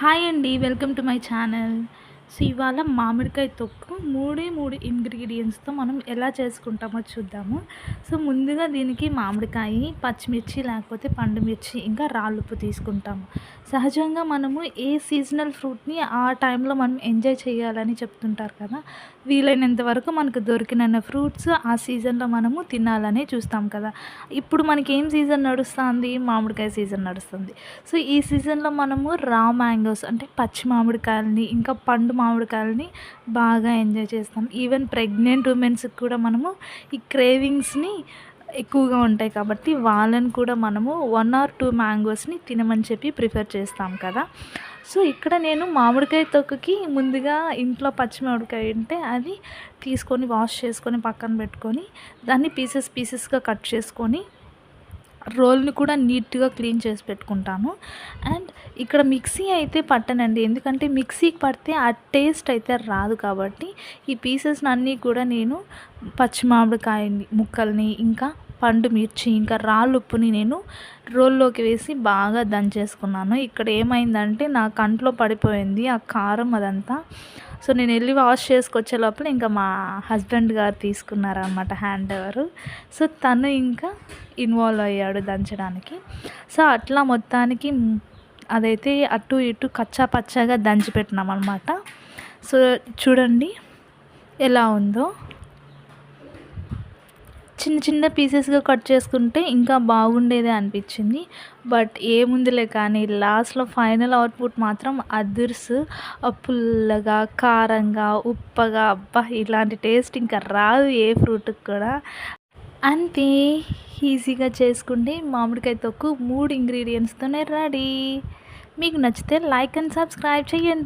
Hi అండి welcome to my channel so ఇవాళ మామిడికాయ తొక్కు మూడే మూడు ఇంగ్రీడియంట్స్తో మనం ఎలా చేసుకుంటామో చూద్దాము. సో ముందుగా దీనికి మామిడికాయ పచ్చిమిర్చి లేకపోతే పండు మిర్చి ఇంకా రాళ్ళుప్పు తీసుకుంటాము. సహజంగా మనము ఏ సీజనల్ ఫ్రూట్ని ఆ టైంలో మనం ఎంజాయ్ చేయాలని చెప్తుంటారు కదా వీలైనంత వరకు మనకు దొరికిన ఫ్రూట్స్ ఆ సీజన్లో మనము తినాలని చూస్తాం కదా. ఇప్పుడు మనకి ఏం సీజన్ నడుస్తుంది? మామిడికాయ సీజన్ నడుస్తుంది. సో ఈ సీజన్లో మనము రా మ్యాంగోస్ అంటే పచ్చి మామిడికాయలని ఇంకా పండు మామిడికాయలని బాగా ఎంజాయ్ చేస్తాం. ఈవెన్ ప్రెగ్నెంట్ ఉమెన్స్కి కూడా మనము ఈ క్రేవింగ్స్ని ఎక్కువగా ఉంటాయి కాబట్టి వాళ్ళని కూడా మనము వన్ ఆర్ టూ మ్యాంగోస్ని తినమని చెప్పి ప్రిఫర్ చేస్తాం కదా. సో ఇక్కడ నేను మామిడికాయ తొక్కకి ముందుగా ఇంట్లో పచ్చి మామిడికాయ ఉంటే అది తీసుకొని వాష్ చేసుకొని పక్కన పెట్టుకొని దాన్ని పీసెస్ పీసెస్గా కట్ చేసుకొని రోల్ని కూడా నీట్గా క్లీన్ చేసి పెట్టుకుంటాను. అండ్ ఇక్కడ మిక్సీ అయితే పట్టనండి. ఎందుకంటే మిక్సీకి పడితే ఆ టేస్ట్ అయితే రాదు కాబట్టి ఈ పీసెస్ అన్నీ కూడా నేను పచ్చి మామిడికాయ ముక్కల్ని ఇంకా పండు మిర్చి ఇంకా రాళ్ళు ఉప్పుని నేను రోల్లోకి వేసి బాగా దంచేసుకున్నాను. ఇక్కడ ఏమైందంటే నా కంట్లో పడిపోయింది ఆ కారం అదంతా. సో నేను వెళ్ళి వాష్ చేసుకొచ్చే లోపల ఇంకా మా హస్బెండ్ గారు తీసుకున్నారనమాట హ్యాండ్ ఓవర్ సో తను ఇంకా ఇన్వాల్వ్ అయ్యాడు దంచడానికి. సో అట్లా మొత్తానికి అదైతే అటు ఇటు కచ్చా పచ్చాగా దంచి పెట్టినాం అనమాట సో చూడండి ఎలా ఉందో. చిన్న చిన్న పీసెస్గా కట్ చేసుకుంటే ఇంకా బాగుండేదే అనిపించింది. బట్ ఏముందిలే కానీ లాస్ట్లో ఫైనల్ అవుట్పుట్ మాత్రం అదుర్స్ పుల్లగా కారంగా ఉప్పగా అబ్బా! ఇలాంటి టేస్ట్ ఇంకా రాదు ఏ ఫ్రూట్కి కూడా. అంతే ఈజీగా చేసుకుంటే మామిడికాయ తొక్కు మూడు ఇంగ్రీడియంట్స్తోనే రెడీ. మీకు నచ్చితే లైక్ అండ్ సబ్స్క్రైబ్ చేయండి.